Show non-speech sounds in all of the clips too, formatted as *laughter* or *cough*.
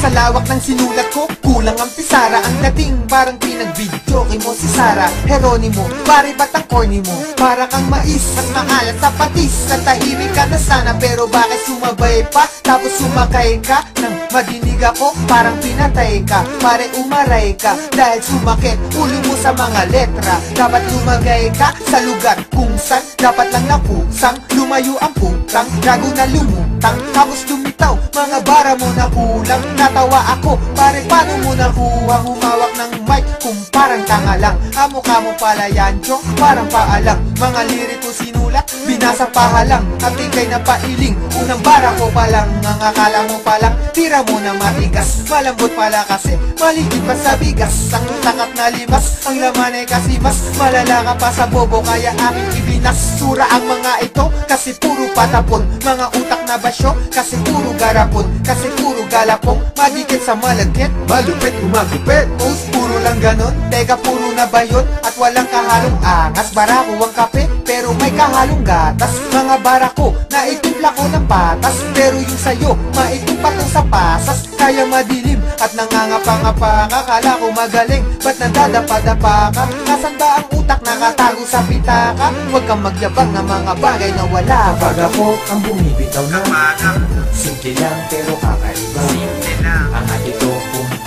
Sa lawak ng sinulat ko, kulang ang pisara. Ang dating parang pinagbidyo kay mo si Sara. Heronimo, pare ba't ang corny mo? Para kang mais at maalat sa patis Sa tahimik ka na sana pero bakit sumabay pa? Tapos sumakay ka nang madinig ako Parang pinatay ka, pare umaray ka Dahil sumakit ulo mo sa mga letra. Dapat lumagay ka sa lugar kung saan Dapat lang napusang lumayo ang putang Gago na lumutang. Tapos lumitaw Mga bara mo na kulang Natawa ako. Pare paano mo nakuha? Humawak ng mic. Kung parang tanga lang. Amo ka mo pala yan chong parang paalang Mga liriko sinulat binasa pahalang At ikay na pailing unang bara ko palang Ang akala mo palang tira mo na matigas. Malambot pala kasi maligid pa sa bigas. Ang takat na limas ang laman ay kasi mas Malala ka pa sa bobo kaya aking ibinas. Sura ang mga ito kasi puro patapon. Mga utak na basyo kasi puro garapon. Kasi puro galapong madikit sa malagkit. Malupit umagupit Post puro lang ganon Teka puro na ba yun? At walang kahalong angas Barako ang kape pero may kahalong gatas. Mga barako na itimpla ko ng patas Pero yung sayo maitim pa to sa pasas Kaya madilim at nangangapa-ngapa ka Kala ko magaling. Ba't nadadapa-dapa ka? Nasaan ba ang utak nakatago sa pitaka? Huwag kang magyabang ng mga bagay na wala. Kapag ako ang bumibitaw na Kapag Simple lang pero kakaiba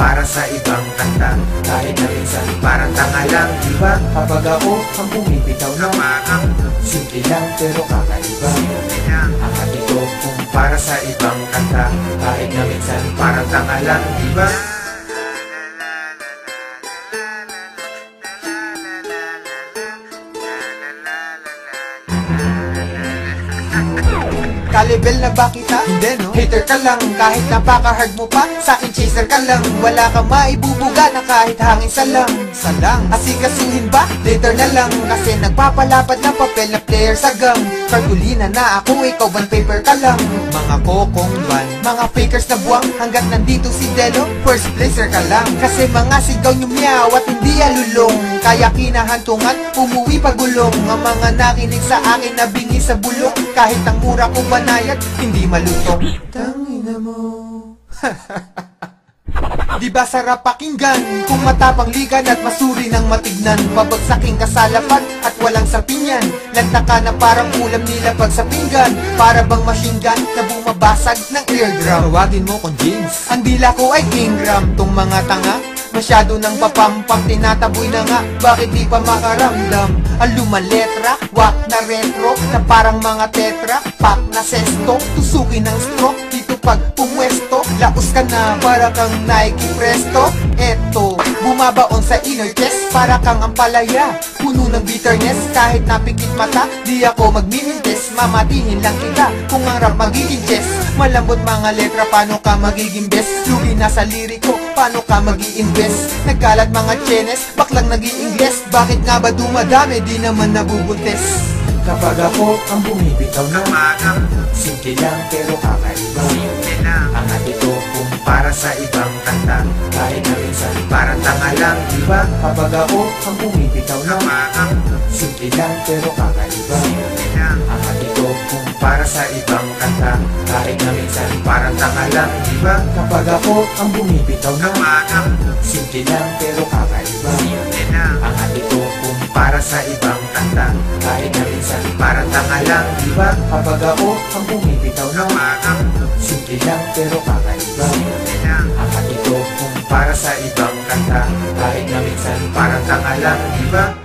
Para sa ibang kanta kahit na minsan Parang tanga lang, di ba? Kapag ako ang bumibitaw na Kapag Simple lang pero kakaiba. Ang ito kung Para sa ibang kanta kahit na minsan Parang tanga lang, di Kalibel na ba kita? Hindi no? Hater ka lang kahit napaka-hard mo pa. Sa akin chaser ka lang. Wala ka maibubuga na kahit hangin sa lang. Sa lang. Asikasuhin ba? Later na lang. Kasi nagpapalapad ng papel na player sa gang Kartulina na ako ikaw ban paper ka lang? Mga kokong ban Mga fakers na buwang Hanggat nandito si Delo First placer ka lang. Kasi mga sigaw nyo meow at hindi alulong. Kaya kinahantungan Umuwi pagulong. Ang mga nakinig sa akin na bingi sa bulong Kahit ang mura ko banayad Hindi malutong Tangina mo. *laughs* Di ba sarap pakinggan Kung matapang ligan at masuri ng matignan? Pabagsaking kasalapan at walang sapinyan Nagtaka na parang ulam nila pag sa pinggan. Para bang machine gun na bumabasag ng eardrum? Tawagin mo kong James. Ang dila ko ay Ingram. Tong mga tanga Masyado nang papampam, tinataboy na nga. Bakit di pa makaramdam? Ang lumaletra, wak na retro Na parang mga tetra, pak na sesto Tusukin ng stroke, dito pag pumwesto Laos ka na, para kang Nike Presto. Eto, bumabaon sa inner chest. Para kang ampalaya, puno ng bitterness. Kahit napikit mata, di ako magmimintes. Mamatihin lang kita, kung ang rap magiging chess. Malambot mga letra, paano ka magiging best? Lugi na sa liriko, paano ka mag invest Nagkalat mga chenes, baklang nag ingles Bakit nga ba dumadami, di naman nabubuntes? Kapag ako ang bumibitaw na Kapag Simple lang pero kakaiba. Simple lang Ang ito kung Para sa ibang kanta kahit na minsan Parang tanga lang, di ba? Kapag ako ang bumibitaw na Kapag Simple lang pero kakaiba. Simple lang Ang kung Para sa ibang kanta kahit na minsan Parang tanga lang, di ba? Kapag ako ang bumibitaw na Kapag Simple lang pero kakaiba simple lang Ang ito kung Para sa ibang kanta kahit na minsan Parang tanga lang, di ba? Kapag ako ang bumibitaw na Kapag Simple lang pero kakaiba simple lang Ang ito kung Para sa ibang kanta kahit na minsan Parang tanga lang, di ba?